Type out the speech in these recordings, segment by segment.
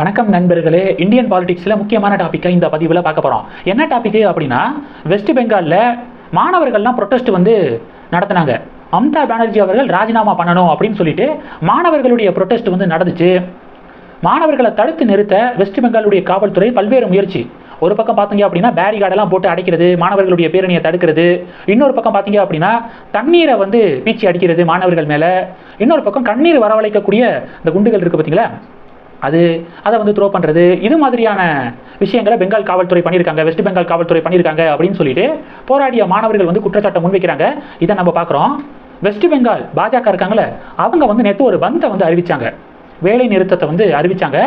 வணக்கம் நண்பர்களே. இந்தியன் பாலிடிக்ஸில் முக்கியமான டாப்பிக்கை இந்த பதிவில் பார்க்க போகிறோம் என்ன டாபிக் அப்படின்னா வெஸ்ட் பெங்காலில் மாணவர்கள்லாம் ப்ரொட்டஸ்ட் வந்து நடத்தினாங்க. மம்தா பானர்ஜி அவர்கள் ராஜினாமா பண்ணணும் அப்படின்னு சொல்லிட்டு மாணவர்களுடைய ப்ரொட்டஸ்ட் வந்து நடந்துச்சு. மாணவர்களை தடுத்து நிறுத்த வெஸ்ட் பெங்காலுடைய காவல்துறை பல்வேறு முயற்சி. ஒரு பக்கம் பார்த்தீங்க அப்படின்னா பேரிகார்டெல்லாம் போட்டு அடைக்கிறது மாணவர்களுடைய பேரணியை தடுக்கிறது. இன்னொரு பக்கம் பார்த்தீங்க அப்படின்னா தண்ணீரை வந்து பீச்சி அடிக்கிறது மாணவர்கள் மேலே. இன்னொரு பக்கம் கண்ணீர் வரவழைக்கக்கூடிய இந்த குண்டுகள் இருக்குது பார்த்தீங்களா? அது அதை வந்து த்ரோ பண்ணுறது இது மாதிரியான விஷயங்களை பெங்கால் காவல்துறை பண்ணியிருக்காங்க வெஸ்ட் பெங்கால் காவல்துறை பண்ணியிருக்காங்க அப்படின்னு சொல்லிட்டு போராடிய மாணவர்கள் வந்து குற்றச்சாட்டை முன்வைக்கிறாங்க. இதை நம்ம பார்க்குறோம். வெஸ்ட் பெங்கால் பாஜக இருக்காங்களே அவங்க வந்து நேற்று ஒரு பந்தை வந்து அறிவிச்சாங்க. வேலை நிறுத்தத்தை வந்து அறிவிச்சாங்க.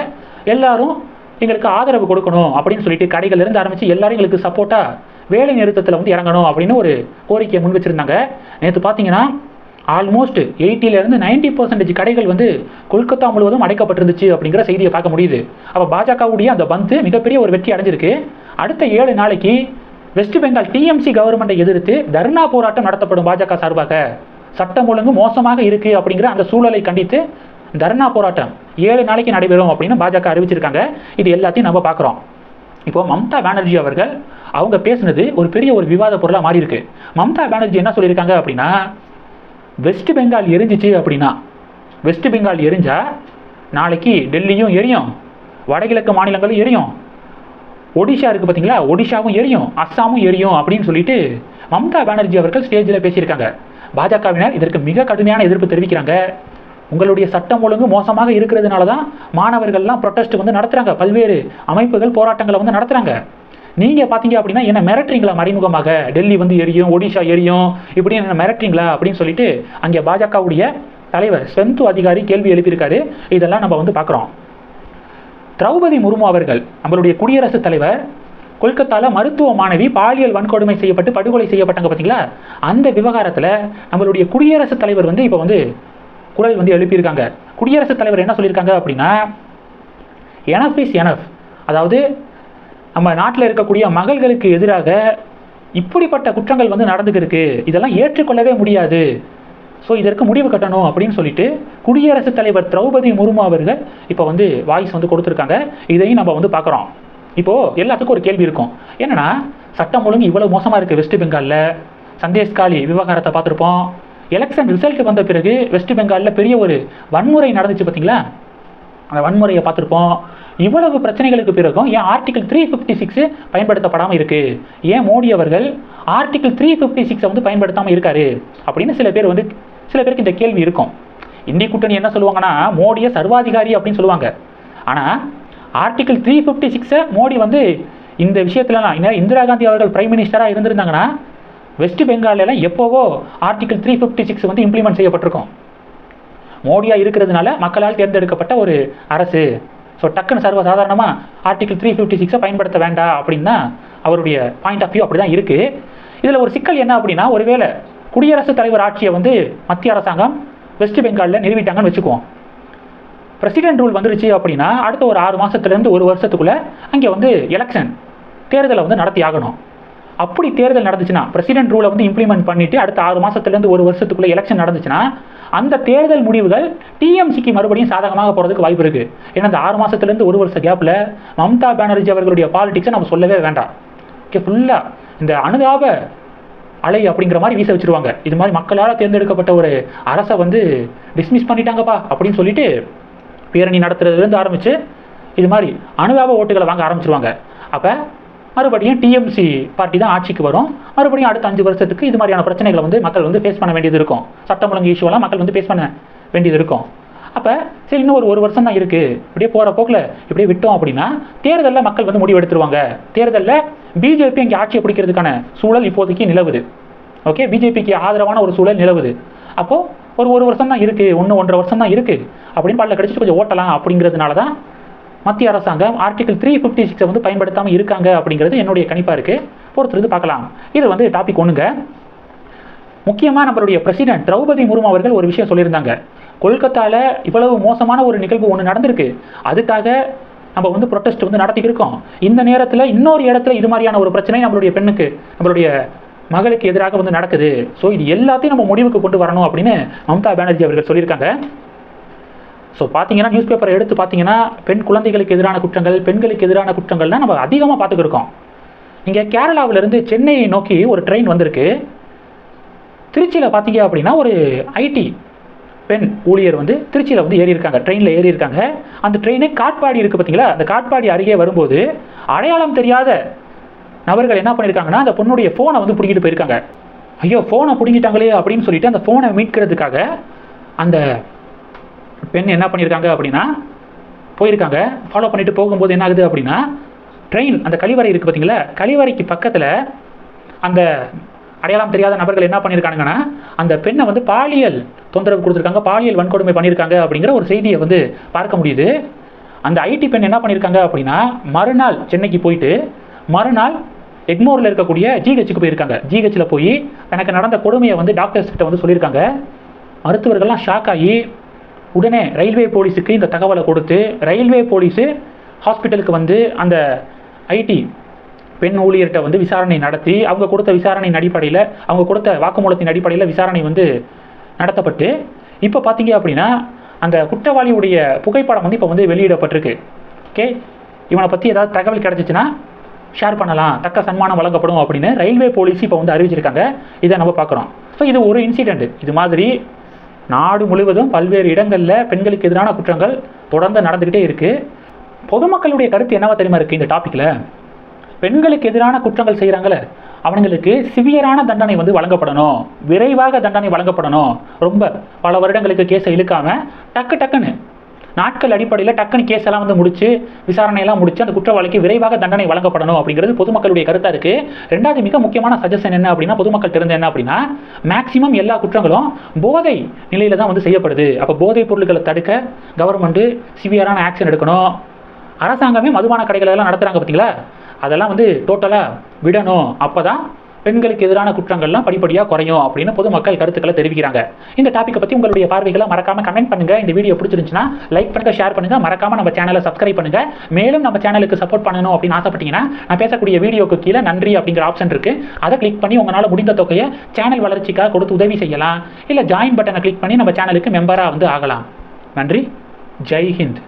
எல்லாரும் எங்களுக்கு ஆதரவு கொடுக்கணும் அப்படின்னு சொல்லிட்டு கடைகள்ல இருந்து ஆரம்பித்து எல்லாரும் எங்களுக்கு சப்போர்ட்டாக வேலை நிறுத்தத்தில் வந்து இறங்கணும் அப்படின்னு ஒரு கோரிக்கையை முன் வச்சுருந்தாங்க நேற்று பார்த்தீங்கன்னா ஆல்மோஸ்ட் எயிட்டிலேருந்து நைன்டி பர்சன்டேஜ் கடைகள் வந்து கொல்கத்தா முழுவதும் அடைக்கப்பட்டிருந்துச்சு அப்படிங்கிற செய்தியை பார்க்க முடியுது. அப்போ பாஜகவுடைய அந்த பந்து மிகப்பெரிய ஒரு வெற்றி அடைஞ்சிருக்கு. அடுத்த ஏழு நாளைக்கு வெஸ்ட் பெங்கால் டிஎம்சி கவர்மெண்ட்டை எதிர்த்து தர்ணா போராட்டம் நடத்தப்படும் பாஜக சார்பாக. சட்டம் ஒழுங்கு மோசமாக இருக்குது அப்படிங்கிற அந்த சூழலை கண்டித்து தர்ணா போராட்டம் ஏழு நாளைக்கு நடைபெறும் அப்படின்னு பாஜக அறிவிச்சிருக்காங்க. இது எல்லாத்தையும் நம்ம பார்க்குறோம். இப்போ மம்தா பானர்ஜி அவர்கள் அவங்க பேசுனது ஒரு பெரிய ஒரு விவாத பொருளாக மாறி இருக்கு மம்தா பானர்ஜி என்ன சொல்லியிருக்காங்க அப்படின்னா வெஸ்ட் பெங்கால் எரிஞ்சிச்சு அப்படின்னா வெஸ்ட் பெங்கால் எரிஞ்சா நாளைக்கு டெல்லியும் எரியும் வடகிழக்கு மாநிலங்களும் எரியும். ஒடிஷா இருக்குது பார்த்தீங்களா ஒடிஷாவும் எரியும் அஸ்ஸாமும் எரியும் அப்படின்னு சொல்லிட்டு மம்தா பானர்ஜி அவர்கள் ஸ்டேஜில் பேசியிருக்காங்க. பாஜகவினர் இதற்கு மிக கடுமையான எதிர்ப்பு தெரிவிக்கிறாங்க. உங்களுடைய சட்டம் ஒழுங்கு மோசமாக இருக்கிறதுனால தான் மாணவர்கள்லாம் ப்ரொட்டஸ்ட் வந்து நடத்துகிறாங்க பல்வேறு அமைப்புகள் போராட்டங்களை வந்து நடத்துகிறாங்க நீங்கள் பார்த்தீங்க அப்படின்னா என்ன மிரட்டுறீங்களா மறைமுகமாக? டெல்லி வந்து எரியும் ஒடிஷா எரியும் இப்படி என்ன மிரட்டுறீங்களா அப்படின்னு சொல்லிட்டு அங்கே பாஜகவுடைய தலைவர் செந்து அதிகாரி கேள்வி எழுப்பியிருக்காரு. இதெல்லாம் நம்ம வந்து பார்க்குறோம். திரௌபதி முர்மு அவர்கள் நம்மளுடைய குடியரசுத் தலைவர் கொல்கத்தாவில் மருத்துவ மாணவி பாலியல் வன்கொடுமை செய்யப்பட்டு படுகொலை செய்யப்பட்டாங்க பார்த்தீங்களா அந்த விவகாரத்தில் நம்மளுடைய குடியரசுத் தலைவர் வந்து இப்போ வந்து குரல் வந்து எழுப்பியிருக்காங்க. குடியரசுத் தலைவர் என்ன சொல்லியிருக்காங்க அப்படின்னா எனஃப் இஸ் எனஃப் அதாவது நம்ம நாட்டில் இருக்கக்கூடிய மகள்களுக்கு எதிராக இப்படிப்பட்ட குற்றங்கள் வந்து நடந்துக்கிருக்கு இதெல்லாம் ஏற்றுக்கொள்ளவே முடியாது. ஸோ இதற்கு முடிவு கட்டணும் அப்படின்னு சொல்லிட்டு குடியரசுத் தலைவர் திரௌபதி முர்மு அவர்கள் இப்போ வந்து வாய்ஸ் வந்து கொடுத்துருக்காங்க. இதையும் நம்ம வந்து பார்க்குறோம். இப்போது எல்லாத்துக்கும் ஒரு கேள்வி இருக்கும். என்னன்னா சட்டம் ஒழுங்கு இவ்வளோ மோசமாக இருக்குது வெஸ்ட் பெங்காலில் சந்தேஷ்காலி விவகாரத்தை பார்த்துருப்போம். எலெக்ஷன் ரிசல்ட் வந்த பிறகு வெஸ்ட் பெங்காலில் பெரிய ஒரு வன்முறை நடந்துச்சு பார்த்தீங்களா அந்த வன்முறையை பார்த்துருப்போம். இவ்வளவு பிரச்சனைகளுக்கு பிறகும் ஏன் ஆர்டிகல் த்ரீ ஃபிஃப்டி சிக்ஸ் பயன்படுத்தப்படாமல் இருக்குது ஏன் மோடி அவர்கள் ஆர்டிகல் த்ரீ ஃபிஃப்டி சிக்ஸை வந்து பயன்படுத்தாமல் இருக்காரு? அப்படின்னு சில பேர் வந்து சில பேருக்கு இந்த கேள்வி இருக்கும். இந்திய கூட்டணி என்ன சொல்லுவாங்கன்னா மோடியை சர்வாதிகாரி அப்படின்னு சொல்லுவாங்க. ஆனால் ஆர்டிகல் த்ரீ ஃபிஃப்டி சிக்ஸை மோடி வந்து இந்த விஷயத்துலலாம் இந்திரா காந்தி அவர்கள் பிரைம் மினிஸ்டராக இருந்திருந்தாங்கன்னா வெஸ்ட் பெங்காலெல்லாம் எப்போவோ ஆர்டிகல் த்ரீ ஃபிஃப்டி சிக்ஸ் வந்து இம்ப்ளிமெண்ட் செய்யப்பட்டிருக்கும். மோடியா இருக்கிறதுனால மக்களால் தேர்ந்தெடுக்கப்பட்ட ஒரு அரசு. ஸோ டக்குன்னு சர்வ சாதாரணமாக ஆர்டிகல் த்ரீ ஃபிஃப்டி சிக்ஸை பயன்படுத்த வேண்டாம் அப்படின்னா அவருடைய பாயிண்ட் ஆஃப் வியூ அப்படி தான் இருக்குது இதில் ஒரு சிக்கல் என்ன அப்படின்னா ஒருவேளை குடியரசுத் தலைவர் ஆட்சியை வந்து மத்திய அரசாங்கம் வெஸ்ட் பெங்காலில் நிறுவிட்டாங்கன்னு வச்சுக்குவோம். பிரசிடென்ட் ரூல் வந்துருச்சு அப்படின்னா அடுத்த ஒரு ஆறு மாதத்துலேருந்து ஒரு வருஷத்துக்குள்ளே அங்கே வந்து எலெக்ஷன் தேர்தலை வந்து நடத்தி ஆகணும். அப்படி தேர்தல் நடந்துச்சுன்னா பிரசிடென்ட் ரூலை வந்து இம்ப்ளிமெண்ட் பண்ணிட்டு அடுத்த ஆறு மாதத்துலேருந்து ஒரு வருஷத்துக்குள்ளே எலெக்ஷன் நடந்துச்சுன்னா அந்த தேர்தல் முடிவுகள் டிஎம்சிக்கு மறுபடியும் சாதகமாக போகிறதுக்கு வாய்ப்பு இருக்குது ஏன்னா அந்த ஆறு மாதத்துலேருந்து ஒரு வருஷ கேப்பில் மம்தா பானர்ஜி அவர்களுடைய பாலிடிக்ஸை நம்ம சொல்லவே வேண்டாம். ஓகே ஃபுல்லாக இந்த அனுதாப அலை அப்படிங்கிற மாதிரி வீச வச்சிருவாங்க. இது மாதிரி மக்களால் தேர்ந்தெடுக்கப்பட்ட ஒரு அரசை வந்து டிஸ்மிஸ் பண்ணிட்டாங்கப்பா அப்படின்னு சொல்லிட்டு பேரணி நடத்துறதுலேருந்து ஆரம்பித்து இது மாதிரி அனுதாப ஓட்டுகளை வாங்க ஆரம்பிச்சிருவாங்க. அப்போ மறுபடியும் டிஎம்சி பார்ட்டி தான் ஆட்சிக்கு வரும். மறுபடியும் அடுத்த அஞ்சு வருஷத்துக்கு இது மாதிரியான பிரச்சனைகளை வந்து மக்கள் வந்து ஃபேஸ் பண்ண வேண்டியது இருக்கும். சட்டம் ஒழுங்கு இஷ்யூலாம் மக்கள் வந்து ஃபேஸ் பண்ண வேண்டியது இருக்கும். அப்போ சரி இன்னும் ஒரு ஒரு வருஷம் தான் இருக்குது இப்படியே போகிற போக்கில் இப்படியே விட்டோம் அப்படின்னா தேர்தலில் மக்கள் வந்து முடிவெடுத்துருவாங்க தேர்தலில் பிஜேபி இங்கே ஆட்சியை பிடிக்கிறதுக்கான சூழல் இப்போதைக்கு நிலவுது. ஓகே பிஜேபிக்கு ஆதரவான ஒரு சூழல் நிலவுது. அப்போது ஒரு ஒரு வருஷம் தான் இருக்குது ஒன்று ஒன்றரை வருஷம் தான் இருக்குது அப்படின்னு பாட்டில் கடிச்சிட்டு கொஞ்சம் ஓட்டலாம் அப்படிங்கிறதுனால தான் மத்திய அரசாங்கம் ஆர்டிகல் த்ரீ ஃபிஃப்டி சிக்ஸை வந்து பயன்படுத்தாமல் இருக்காங்க அப்படிங்கிறது என்னுடைய கணிப்பாக இருக்குது பொறுத்திருந்து பார்க்கலாம். இது வந்து டாபிக் ஒன்றுங்க முக்கியமாக நம்மளுடைய பிரசிடென்ட் திரௌபதி முர்மு அவர்கள் ஒரு விஷயம் சொல்லியிருந்தாங்க. கொல்கத்தாவில் இவ்வளவு மோசமான ஒரு நிகழ்வு ஒன்று நடந்திருக்கு. அதுக்காக நம்ம வந்து ப்ரொட்டஸ்ட் வந்து நடத்திக்கிருக்கோம் இந்த நேரத்தில் இன்னொரு இடத்துல இது மாதிரியான ஒரு பிரச்சனை நம்மளுடைய பெண்ணுக்கு நம்மளுடைய மகளுக்கு எதிராக வந்து நடக்குது. ஸோ இது எல்லாத்தையும் நம்ம முடிவுக்கு கொண்டு வரணும் அப்படின்னு மம்தா பானர்ஜி அவர்கள் சொல்லியிருக்காங்க. ஸோ பார்த்தீங்கன்னா நியூஸ் பேப்பரை எடுத்து பார்த்தீங்கன்னா பெண் குழந்தைகளுக்கு எதிரான குற்றங்கள் பெண்களுக்கு எதிரான குற்றங்கள்லாம் நம்ம அதிகமாக பார்த்துக்கிருக்கோம் இங்கே கேரளாவிலேருந்து சென்னையை நோக்கி ஒரு ட்ரெயின் வந்திருக்கு. திருச்சியில் பார்த்தீங்க அப்படின்னா ஒரு ஐடி பெண் ஊழியர் வந்து திருச்சியில் வந்து ஏறி இருக்காங்க. ட்ரெயினில் ஏறி இருக்காங்க. அந்த ட்ரெயினே காட்பாடி இருக்குது பார்த்தீங்களா அந்த காட்பாடி அருகே வரும்போது அடையாளம் தெரியாத நபர்கள் என்ன பண்ணியிருக்காங்கன்னா அந்த பொண்ணுடைய ஃபோனை வந்து பிடிங்கிட்டு போயிருக்காங்க. ஐயோ ஃபோனை பிடிங்கிட்டாங்களே அப்படின்னு சொல்லிட்டு அந்த ஃபோனை மீட்கிறதுக்காக அந்த பெண் என்ன பண்ணியிருக்காங்க அப்படின்னா போயிருக்காங்க. ஃபாலோ பண்ணிட்டு போகும்போது என்ன ஆகுது அப்படின்னா ட்ரெயின் அந்த கழிவறை இருக்குது பார்த்தீங்களா? கழிவறைக்கு பக்கத்தில் அந்த அடையாளம் தெரியாத நபர்கள் என்ன பண்ணியிருக்காங்கன்னா அந்த பெண்ணை வந்து பாலியல் தொந்தரவு கொடுத்துருக்காங்க. பாலியல் வன்கொடுமை பண்ணியிருக்காங்க அப்படிங்கிற ஒரு செய்தியை வந்து பார்க்க முடியுது. அந்த ஐடி பெண் என்ன பண்ணியிருக்காங்க அப்படின்னா மறுநாள் சென்னைக்கு போயிட்டு மறுநாள் எக்மோரில் இருக்கக்கூடிய ஜிஹெச்சுக்கு போயிருக்காங்க. ஜிஹெச்சில் போய் எனக்கு நடந்த கொடுமையை வந்து டாக்டர்ஸ் கிட்ட வந்து சொல்லியிருக்காங்க. மருத்துவர்கள்லாம் ஷாக் ஆகி உடனே ரயில்வே போலீஸுக்கு இந்த தகவலை கொடுத்து ரயில்வே போலீஸு ஹாஸ்பிட்டலுக்கு வந்து அந்த ஐடி பெண் ஊழியர்கிட்ட வந்து விசாரணை நடத்தி அவங்க கொடுத்த விசாரணையின் அடிப்படையில் அவங்க கொடுத்த வாக்குமூலத்தின் அடிப்படையில் விசாரணை வந்து நடத்தப்பட்டு இப்போ பார்த்தீங்க அப்படின்னா அந்த குற்றவாளியுடைய புகைப்படம் வந்து இப்போ வந்து வெளியிடப்பட்டிருக்கு. ஓகே இவனை பற்றி ஏதாவது தகவல் கிடச்சிச்சின்னா ஷேர் பண்ணலாம். தக்க சன்மானம் வழங்கப்படும் அப்படின்னு ரயில்வே போலீஸ் இப்போ வந்து அறிவிச்சிருக்காங்க. இதை நம்ம பார்க்குறோம். ஸோ இது ஒரு இன்சிடெண்ட் இது மாதிரி நாடு முழுவதும் பல்வேறு இடங்களில் பெண்களுக்கு எதிரான குற்றங்கள் தொடர்ந்து நடந்துக்கிட்டே இருக்குது பொதுமக்களுடைய கருத்து என்னவா தெரியுமா இருக்குது இந்த டாப்பிக்கில் பெண்களுக்கு எதிரான குற்றங்கள் செய்கிறாங்களே அவங்களுக்கு சிவியரான தண்டனை வந்து வழங்கப்படணும். விரைவாக தண்டனை வழங்கப்படணும். ரொம்ப பல வருடங்களுக்கு கேஸை இழுக்காமல் டக்கு டக்குன்னு நாட்கள் அடிப்படையில் டக்குன்னு கேஸ் எல்லாம் வந்து முடிச்சு விசாரணையெல்லாம் முடிச்சு அந்த குற்றவாளிக்கு விரைவாக தண்டனை வழங்கப்படணும் அப்படிங்கிறது பொதுமக்களுடைய கருத்தாக இருக்கு. ரெண்டாவது மிக முக்கியமான சஜஷன் என்ன அப்படின்னா பொதுமக்கள் தெரிஞ்ச என்ன அப்படின்னா மேக்சிமம் எல்லா குற்றங்களும் போதை நிலையில தான் வந்து செய்யப்படுது. அப்போ போதைப் பொருட்களை தடுக்க கவர்மெண்ட்டு சிவியரான ஆக்ஷன் எடுக்கணும். அரசாங்கமே மதுபான கடைகள் எல்லாம் நடத்துகிறாங்க பார்த்தீங்களா அதெல்லாம் வந்து டோட்டலாக விடணும். அப்போ தான் பெண்களுக்கு எதிரான குற்றங்கள்லாம் படிப்படியாக குறையும் அப்படின்னு பொதுமக்கள் கருத்துக்களை தெரிவிக்கிறாங்க. இந்த டாப்பிக்கை பற்றி உங்களுடைய பார்வைகளை மறக்காம கமெண்ட் பண்ணுங்க. இந்த வீடியோ பிடிச்சிருந்துச்சுன்னா லைக் பண்ணுங்க ஷேர் பண்ணுங்க. மறக்காம நம்ம சேனலை சப்ஸ்கிரைப் பண்ணுங்க. மேலும் நம்ம சேனலுக்கு சப்போர்ட் பண்ணணும் அப்படின்னு ஆசைப்பட்டீங்கன்னா நான் பேசக்கூடிய வீடியோக்கு கீழே நன்றி அப்படிங்கிற ஆப்ஷன் இருக்கு. அதை கிளிக் பண்ணி உங்களால் முடிந்த தொகையை சேனல் வளர்ச்சிக்காக கொடுத்து உதவி செய்யலாம். இல்லை ஜாயின் பட்டனை கிளிக் பண்ணி நம்ம சேனலுக்கு மெம்பராக வந்து ஆகலாம். நன்றி. ஜெய் ஹிந்த்.